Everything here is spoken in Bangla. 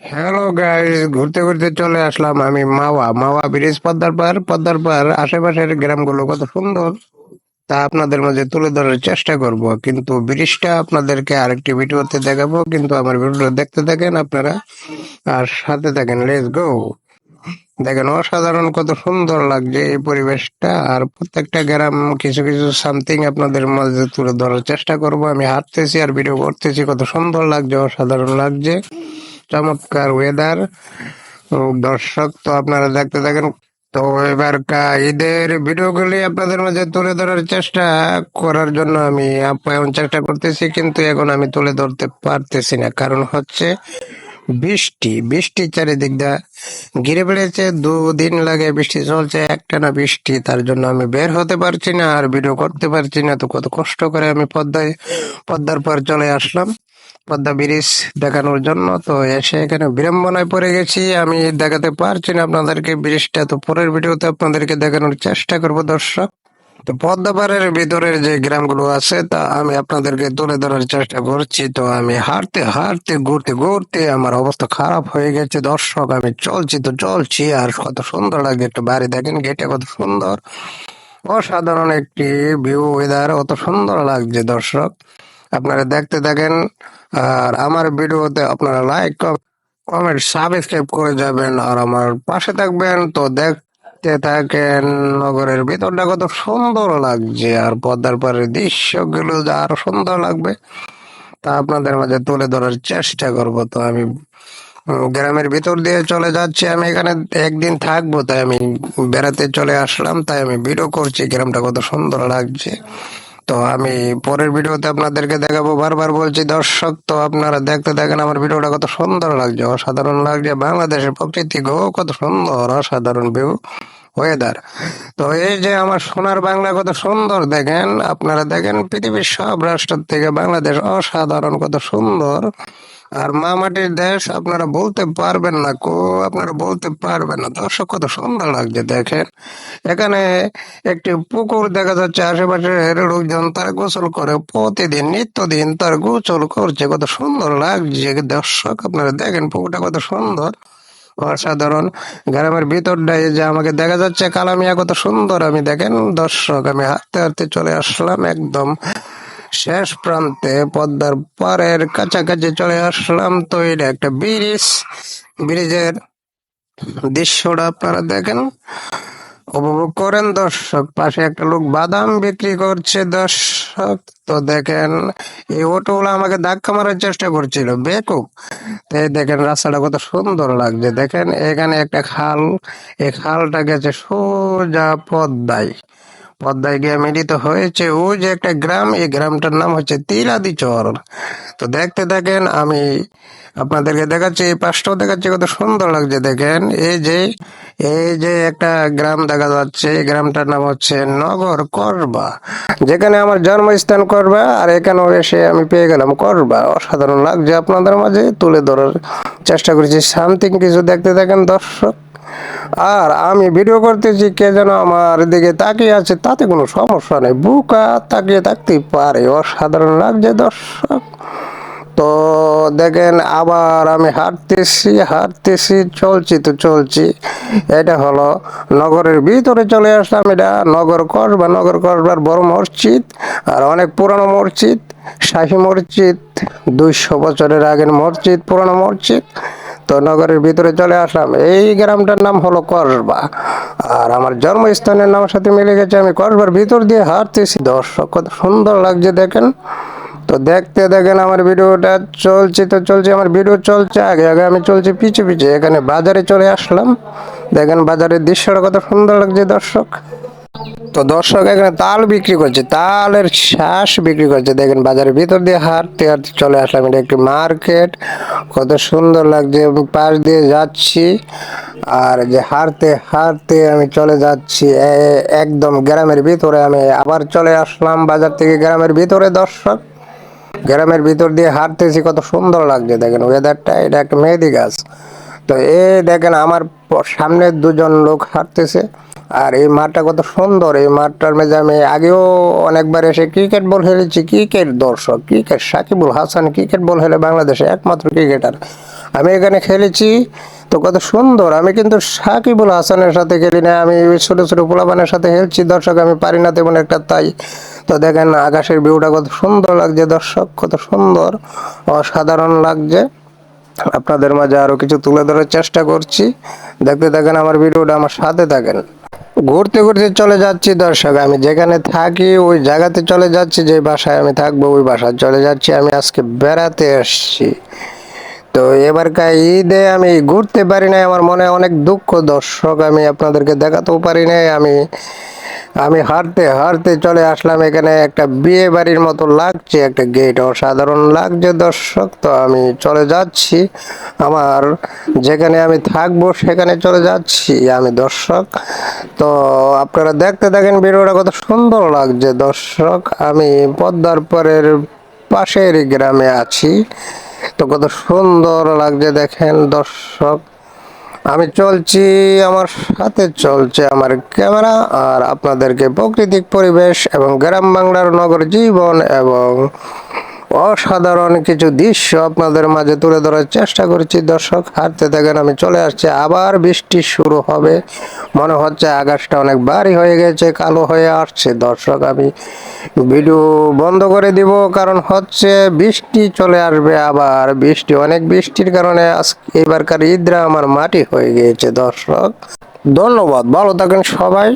হ্যালো গাইস ঘুরতে ঘুরতে চলে আসলাম আমি মাওয়া। মাওয়া ব্রিজ, পদ্মার পার পদ্মার পার আশেপাশের গ্রামগুলো কত সুন্দর। তা আপনাদের মাঝে তুলে ধরার চেষ্টা করব। কিন্তু ব্রিজটা আপনাদেরকে আরেকটি ভিডিওতে দেখাবো। কিন্তু আমার ভিডিও দেখতে থাকেন আপনারা। আর সাথে থাকেন লেটস গো দেখেন, অসাধারণ কত সুন্দর লাগছে এই পরিবেশটা। আর প্রত্যেকটা গ্রাম কিছু কিছু সামথিং আপনাদের মাঝে তুলে ধরার চেষ্টা করব। আমি হাঁটতেছি আর ভিডিও করতেছি। কত সুন্দর লাগছে, অসাধারণ লাগছে। চমৎকার ওয়েদার দর্শক তো আপনারা দেখতে থাকেন। তো এবারকা ঈদের ভিডিওগুলি আপনাদের মাঝে তুলে ধরার চেষ্টা করার জন্য আমি আপ্যায়ন চেষ্টা করতেছি, কিন্তু এখন আমি তুলে ধরতে পারতেছি না। কারণ হচ্ছে বৃষ্টি বৃষ্টি চারিদিক দা ঘিরে বেড়েছে, দুদিন লাগে বৃষ্টি চলছে, একটানা বৃষ্টি, তার জন্য আমি বের হতে পারছি না আর ভিডিও করতে পারছি না। তো কত কষ্ট করে আমি পদ্মায়, পদ্মার পর চলে আসলাম। পদ্মা ব্রিজ দেখানোর জন্য। তো এসে এখানে বিড়ম্বনায় পড়ে গেছি। আমি দেখাতে পারছি না আপনাদেরকে ব্রিজটা। তো পরের ভিডিওতে আপনাদেরকে দেখানোর চেষ্টা করব দর্শক। তো পদ্মা পাড়ের ভিতরের যে গ্রামগুলো আছে, তা আমি আপনাদেরকে তুলে ধরার চেষ্টা করছি। তো আমি হাঁটতে হাঁটতে, ঘুরতে ঘুরতে আমার অবস্থা খারাপ হয়ে গেছে। দর্শক, আমি চলছি তো চলছি। আর কত সুন্দর লাগে একটু বাড়ি দেখেন গেটে কত সুন্দর। অসাধারণ একটি ভিউ ওয়েদার অত সুন্দর লাগছে দর্শক। আপনারা দেখতে থাকেন। আর আমার ভিডিওতে আপনারা লাইক কমেন্ট সাবস্ক্রাইব করে যাবেন। আর আমার পাশে থাকবেন তো দেখতে থাকেন নগরের ভিতরটা কত সুন্দর লাগছে। আর পদ্মার পাড়ের দৃশ্যগুলো যে আরও সুন্দর লাগবে, তা আপনাদের মাঝে তুলে ধরার চেষ্টা করব। তো আমি গ্রামের ভিতর দিয়ে চলে যাচ্ছি। আমি এখানে একদিন থাকব, তাই আমি বেড়াতে চলে আসলাম। তাই আমি ভিডিও করছি, গ্রামটা কত সুন্দর লাগছে। তো আমি পরের ভিডিওতে আপনাদেরকে দেখাবো। বারবার বলছি, দর্শক, তো আপনারা দেখতে দেখেন আমার ভিডিওটা কত সুন্দর লাগছে। অসাধারণ লাগছে। বাংলাদেশের প্রকৃতি গো, কত সুন্দর, অসাধারণ ভিউ ওয়েদার তো এই যে আমার সোনার বাংলা কত সুন্দর দেখেন, আপনারা দেখেন পৃথিবীর সব রাষ্ট্র থেকে বাংলাদেশ অসাধারণ, কত সুন্দর। আর মামাটির দেশ আপনারা বলতে পারবেন না কো, আপনারা বলতে পারবেন না। দর্শক, কত সুন্দর লাগছে, দেখেন। এখানে একটি পুকুর দেখা যাচ্ছে আশেপাশের লোকজন তারা গোসল করে, প্রতিদিন, নিত্যদিন তার গোসল করছে। কত সুন্দর লাগছে, দর্শক, আপনারা দেখেন পুকুরটা কত সুন্দর। অসাধারণ। গ্রামের ভিতরটাই যে আমাকে দেখা যাচ্ছে, কালামিয়া কত সুন্দর, আমি দেখেন, দর্শক, আমি হাঁটতে হাঁটতে চলে আসলাম একদম। শেষ প্রান্তে পদ্মার পাড়ের কাছাকাছি চলে আসলাম তো এটা একটা ব্রিজ। ব্রিজের দৃশ্যটা আপনারা দেখেন, উপভোগ করেন দর্শক। পাশে একটা লোক বাদাম বিক্রি করছে দর্শক। তো দেখেন, এই অটোগুলো আমাকে ধাক্কা মারার চেষ্টা করছিল, বেকুব। তো দেখেন, রাস্তাটা কত সুন্দর লাগছে। দেখেন, এখানে একটা খাল, এই খালটা গেছে সোজা পদ্মায়। পদ্মায় গিয়ে মিলিত হয়েছে। ওই যে একটা গ্রাম, এই গ্রামটার নাম হচ্ছে তিলাদি চর। তো দেখতে দেখেন, আমি আপনাদেরকে দেখাচ্ছি, এই পাশটাও দেখাচ্ছি, কত সুন্দর লাগছে দেখেন। এই যে এই যে একটা গ্রাম দেখা যাচ্ছে, এই গ্রামটার নাম হচ্ছে নগর করবা। যেখানে আমার জন্মস্থান করবা, আর এখানেও এসে আমি পেয়ে গেলাম করবা। অসাধারণ লাগছে আপনাদের মাঝে, তুলে ধরার চেষ্টা করেছি। সামথিং কিছু দেখতে দেখেন দর্শক। আর আমি ভিডিও করতেছি কে যেন আমার দিকে তাকিয়ে আছে, তাতে কোনো সমস্যা নেই। বুকা তাকিয়ে থাকতেই পারে, অসাধারণ লাগছে দর্শক। তো দেখেন, আবার আমি হাঁটতেছি হাঁটতেছি, চলছি তো চলছি। এটা হলো নগরের ভিতরে চলে আসলাম এটা, নগর কসবা, নগর কসবার বড় মসজিদ আর অনেক পুরানো মসজিদ। শাহী মসজিদ, দুইশো বছরের আগের মসজিদ, পুরানো মসজিদ। তো নগরের ভিতরে চলে আসলাম। এই গ্রামটার নাম হলো কসবা। আর আমার জন্মস্থানের নামের সাথে মিলে গেছে, আমি কসবার ভিতর দিয়ে হাঁটতেছি। দর্শক, কত সুন্দর লাগছে দেখেন। তো দেখতে দেখেন আমার ভিডিওটা চলছে, তো চলছে, আমার ভিডিও চলছে, আগে আগে আমি চলছি পিছে পিছে, এখানে বাজারে চলে আসলাম। দেখেন বাজারের দৃশ্যটা কত সুন্দর লাগছে দর্শক। তো দর্শক এখানে তাল বিক্রি করছে, তালের শ্বাস বিক্রি করছে। দেখেন বাজারের ভিতর দিয়ে হাঁটতে হাঁটতে চলে আসলাম। এটা একটি মার্কেট, কত সুন্দর লাগছে। এবং পাশ দিয়ে যাচ্ছি, আর যে হাঁটতে হাঁটতে আমি চলে যাচ্ছি একদম গ্রামের ভিতরে। আমি আবার চলে আসলাম বাজার থেকে গ্রামের ভিতরে, দর্শক। গ্রামের ভিতর দিয়ে হাঁটতেছি, কত সুন্দর লাগছে। দেখেন ওয়েদারটা এটা একটা মেহেদি গাছ। তো এ দেখেন আমার সামনে দুজন লোক হাঁটতেছে। আর এই মাঠটা কত সুন্দর, এই মাঠটার মধ্যে আমি আগেও অনেকবার এসে ক্রিকেট বল খেলেছি ক্রিকেট দর্শক, cricket Sakibul Hasan, cricket ball খেলে বাংলাদেশে একমাত্র ক্রিকেটার। আমি এখানে খেলেছি, তো কত সুন্দর, আমি কিন্তু সাকিবুল হাসানের সাথে খেলি না, আমি ছোট ছোট পোলাপানের সাথে খেলছি, দর্শক আমি পারি না তেমন একটা, তাই। তো দেখেন আকাশের ভিউটা কত সুন্দর লাগছে দর্শক, কত সুন্দর, অসাধারণ লাগছে। আপনাদের মাঝে আরও কিছু তুলে ধরার চেষ্টা করছি। দেখতে থাকেন, আমার ভিডিওটা আমার সাথে থাকেন। ঘুরতে ঘুরতে চলে যাচ্ছি দর্শক, আমি যেখানে থাকি, ওই জায়গাতে চলে যাচ্ছি, যে বাসায় আমি থাকব, ওই বাসায় চলে যাচ্ছি, আমি আজকে বেড়াতে এসছি তো এবারকার ঈদে আমি ঘুরতে পারি নাই, আমার মনে অনেক দুঃখ দর্শক, আমি আপনাদেরকে দেখাতেও পারি নাই, আমি আমি হাঁটতে হাঁটতে চলে আসলাম। এখানে একটা বিয়ে বাড়ির মতো লাগছে, একটা গেট অসাধারণ লাগছে। দর্শক, তো আমি চলে যাচ্ছি। আমার যেখানে আমি থাকব, সেখানে চলে যাচ্ছি আমি, দর্শক। তো আপনারা দেখতে দেখেন ভিডিওটা কত সুন্দর লাগছে। দর্শক, আমি পদ্মার পরের পাশের গ্রামে আছি। তো কত সুন্দর লাগছে, দেখেন দর্শক। আমি চলছি, আমার সাথে চলছে আমার ক্যামেরা আর আপনাদেরকে প্রাকৃতিক পরিবেশ এবং গ্রাম বাংলার নগর জীবন এবং অসাধারণ কিছু দৃশ্য আপনাদের মাঝে তুলে ধরার চেষ্টা করছি। দর্শক, হাঁটতে থাকেন, আমি চলে আসছি। আবার বৃষ্টি শুরু হবে। মনে হচ্ছে আকাশটা অনেক ভারী হয়ে গেছে, কালো হয়ে আসছে। দর্শক, আমি ভিডিও বন্ধ করে দিব, কারণ হচ্ছে বৃষ্টি চলে আসবে আবার। বৃষ্টি, অনেক বৃষ্টির কারণে এবারকার ঈদরা আমার মাটি হয়ে গিয়েছে। দর্শক, ধন্যবাদ। ভালো থাকেন সবাই।